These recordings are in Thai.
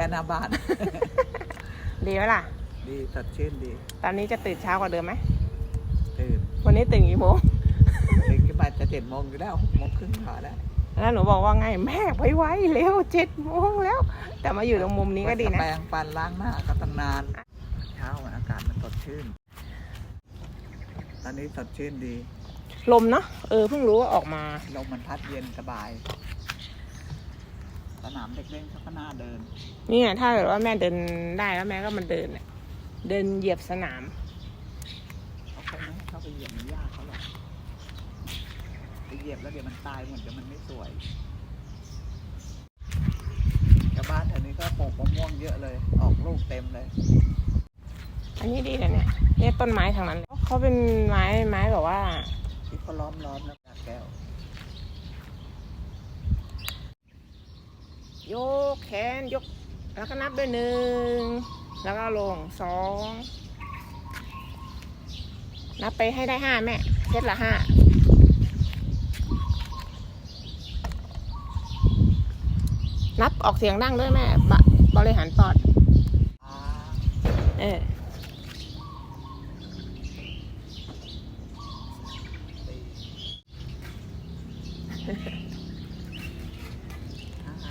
ค่หน้าบ้าน ดีไหมล่ะ ดีสดชื่นดีตอนนี้จะตื่นเช้ากว่าเดิมไหม ตื่นวันนี้ตื่นกี่โมง ตื่นขึ้นมาจะเจ็ดโมงอยู่แล้วหกโมงครึ่งพอแล้วแล้วหนูบอกว่าไงแม่ไว้ไว้เร็วเจ็ดโมงแล้ว แต่มาอยู่ตรงมุมนี้ก็ดีนะ แปรงฟันล้างหน้าก็ตั้งนาน เช้าอากาศมันสดชื่น ตอนนี้สดชื่นดี ลมเนาะ เออเพิ่งรู้ว่าออกมา ลมมันพัดเย็นสบายส นามเด็กเล่นเขาก็น่าเดิน นี่ไงถ้าเกิดว่าแม่เดินได้แล้วแม่ก็มันเดินเนี่ยเดินเหยียบสนาม เขาคงไม่ให้เข้าไปเหยียบในหญ้าเขาหรอกไปเหยียบแล้วเดี๋ยวมันตายหมดเดี๋ยวมันไม่สวยชาวบ้านแถวนี้ก็ปลูกมะม่วงเยอะเลย ออกลูกเต็มเลย อันนี้ดีนะเนี่ยเนี่ยต้นไม้ทางนั้นเลยเขาเป็นไม้ไม้แบบว่า ที่เขาล้อมล้อมๆแล้วจากแก้ว ยกแขนยก แล้วก็นับด้วยหนึ่งแล้วก็ลงสองนับไปให้ได้ห้าแม่เซตละห้านับออกเสียงดังด้วยแม่บะบริหารปอด เออสี่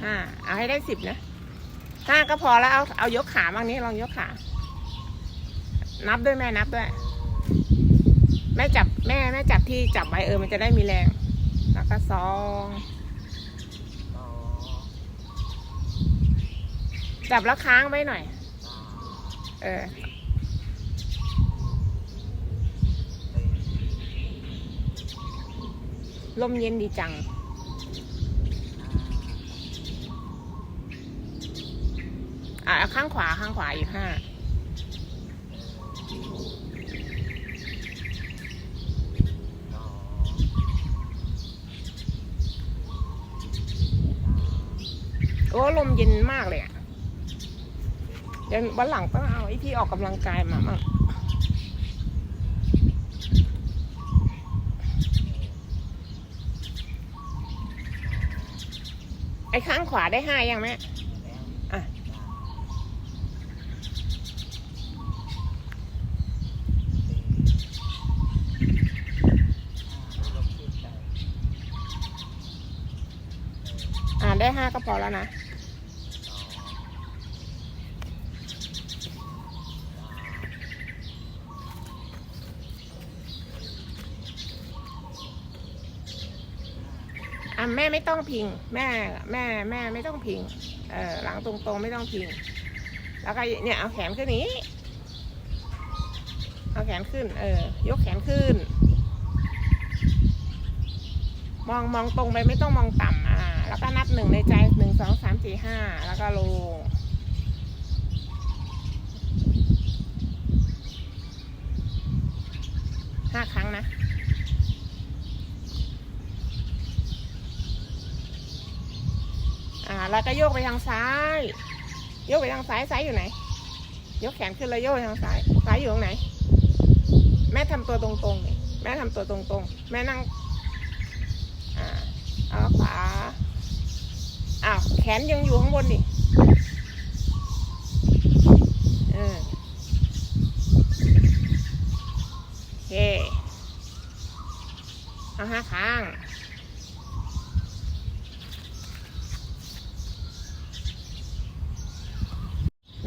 ห้าเอาให้ได้สิบนะห้าก็พอแล้วเอาเอายกขาบ้างนี้ลองยกขา นับด้วยแม่นับด้วย แม่จับแม่แม่จับที่จับไว้เออมันจะได้มีแรง แล้วก็สองจับแล้วค้างไว้หน่อย เออลมเย็นดีจัง ห้า อะ ข้างขวาข้างขวาอีกห้าโอ้ลมเย็นมากเลยอะเดี๋ยววันหลังต้องเอาไอ้ที่ออกกำลังกายมามั่งไอ้ข้างขวาได้ห้ายังแม่ แล้ว อะ สามสี่ห้าลงชื่นใจ ห้าก็พอแล้วนะอะแม่ไม่ต้องพิง แม่แม่แม่ไม่ต้องพิง เออหลังตรงๆไม่ต้องพิง แล้วก็เนี่ยเอาแขนขึ้นนี้ เอาแขนขึ้น เออ ยกแขนขึ้น มองมองตรงไปไม่ต้องมองต่ำอ่า แล้วก็นับหนึ่งในใจหนึ่งสองสามสี่ห้าแล้วก็ลงห้าครั้งนะอ่าแล้วก็โยกไปทางซ้าย โยกไปทางซ้ายซ้ายอยู่ไหน ยกแขนขึ้นแล้วโยกไปทางซ้ายซ้ายอยู่ตรงไหน แม่ทำตัวตรงๆนี่แม่ทำตัวตรงๆ แม่นั่ง อ่า เอาขวา อ้าวแขนยังอยู่ข้างบนนี่เออโอเคเอาห้าข้าง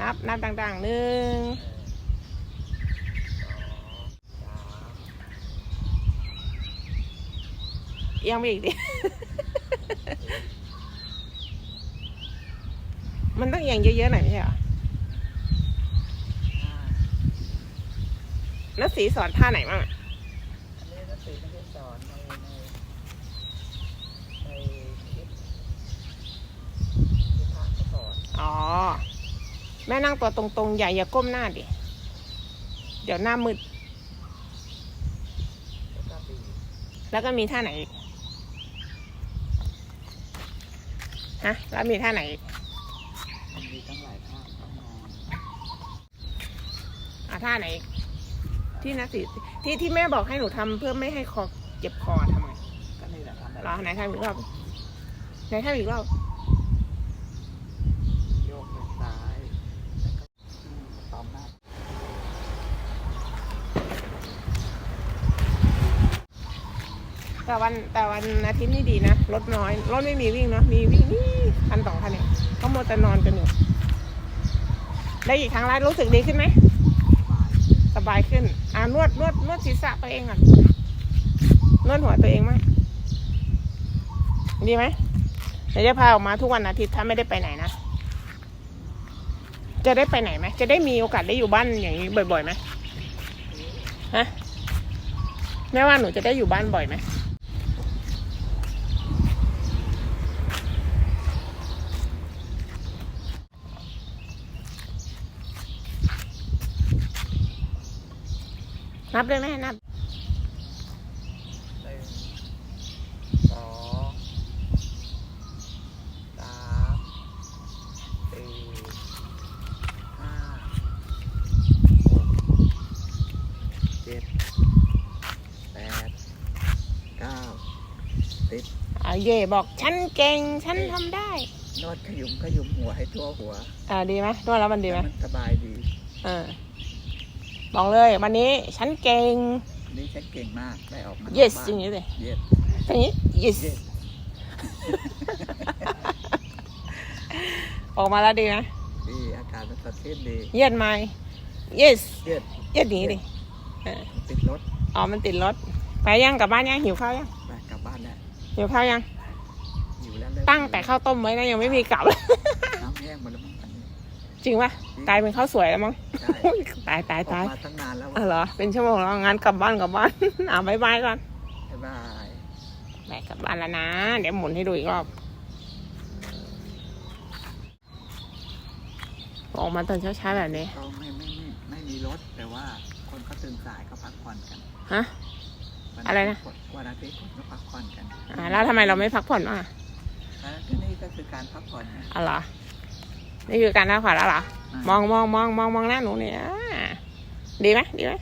นับ นับดังๆหนึ่งยังไปอีกดิ มันต้องเอียงเยอะๆหน่อยไม่ใช่เหรอห้าแล้วสีสอนท่าไหนบ้างอันนี้นักศึกไม่ได้สอนในในในคลิปที่พระเขาสอนอ๋อ แม่นั่งตัวตรงๆ อย่าอย่าก้มหน้าดิ เดี๋ยวหน้ามืด แล้วก็บีแล้วก็มีท่าไหนอีกฮะ แล้วมีท่าไหนอีก ท่าไหน ที่นักสิที่ที่แม่บอกให้หนูทำเพื่อไม่ให้คอเจ็บคอทำไมก็นี่แหละทำแบบเไหนทำอีกรอบไหนทำอีกรอบโยกไปซ้ายแล้ก็ตอมหน้าแต่วันแต่วันอาทิตย์นี่ดีนะรถน้อยรถไม่มีวิ่งเนาะมีวิ่งนี่คันต่อคันเนี่ยก็มัวแต่นอนกันอยู่ได้อีกครั้งแล้วรู้สึกดีขึ้นไหม บายขึ้น อ่านวดนวดนวดศีรษะตัวเองก่อนนวดหัวตัวเองมั้งดีไหมเดี๋ยวจะพาออกมาทุกวันอาทิตย์ถ้าไม่ได้ไปไหนนะ จะได้ไปไหนไหม จะได้มีโอกาสได้อยู่บ้านอย่างนี้บ่อยๆไหมฮะแม่ว่าหนูจะได้อยู่บ้านบ่อยไหม นับเลยแม่นับหนึ่งสองสามสี่ห้าหกเจ็ดแปดเก้าสิบเอาเย่บอกฉันเก่งฉันทำได้ นวดขยุมขยุมหัวให้ทั่วหัวอ่าดีไหมนวดแล้วมันดีไหมมันสบายดี เออ บอกเลย วันนี้ฉันเก่งนี่ฉันเก่งมากได้ออกมา yes บ้านอย่างนี้เลย yes อย่างนี้ yes yes ออกมาแล้วดีไหมดีอากาศมันสดชื่นดีเย็นไหม yes yes เย็นอย่างนี้ดิเออติดรถอ๋อมันติดรถไปยังกลับบ้านยังหิวข้าวยังไปกลับบ้านแล้วหิวข้าวยังอยู่แล้วเลิกตั้งแต่ข้าวต้มไว้นะยังไม่มีกลับน้ำแห้งหมดแล้วมั้งอันนี้ จริงปะกลายเป็นข้าวสวยแล้วมั้งใช่ ตายตายออกตายมาตั้งนานแล้วอ๋ออะเหรอ เป็นชั่วโมงแล้วงั้นกลับบ้านกลับบ้าน อ่าบายบายก่อนบ๊ายบาย ไปกลับบ้านแล้วนะ เดี๋ยวหมุนให้ดูอีกรอบ ออกมาตอนเช้าๆแบบนี้ ก็ไม่ไม่ไม่ไม่มีรถแต่ว่าคนเขาตื่นสายเขาพักผ่อนกันฮะ วัอะไรนะาทิตย์วันอาทิตย์คนก็พักผ่อนกันอ่าแล้วทำไมเราไม่พักผ่อนบ้างอะอ่าก็นี่ก็คือการพักผ่อนไงอ๋อเหรอ นี่คือการพักผ่อนแล้วเหรอามองมองมองมองมองหน้าหนูเนี่ยอ่าดีไหมดีไหมด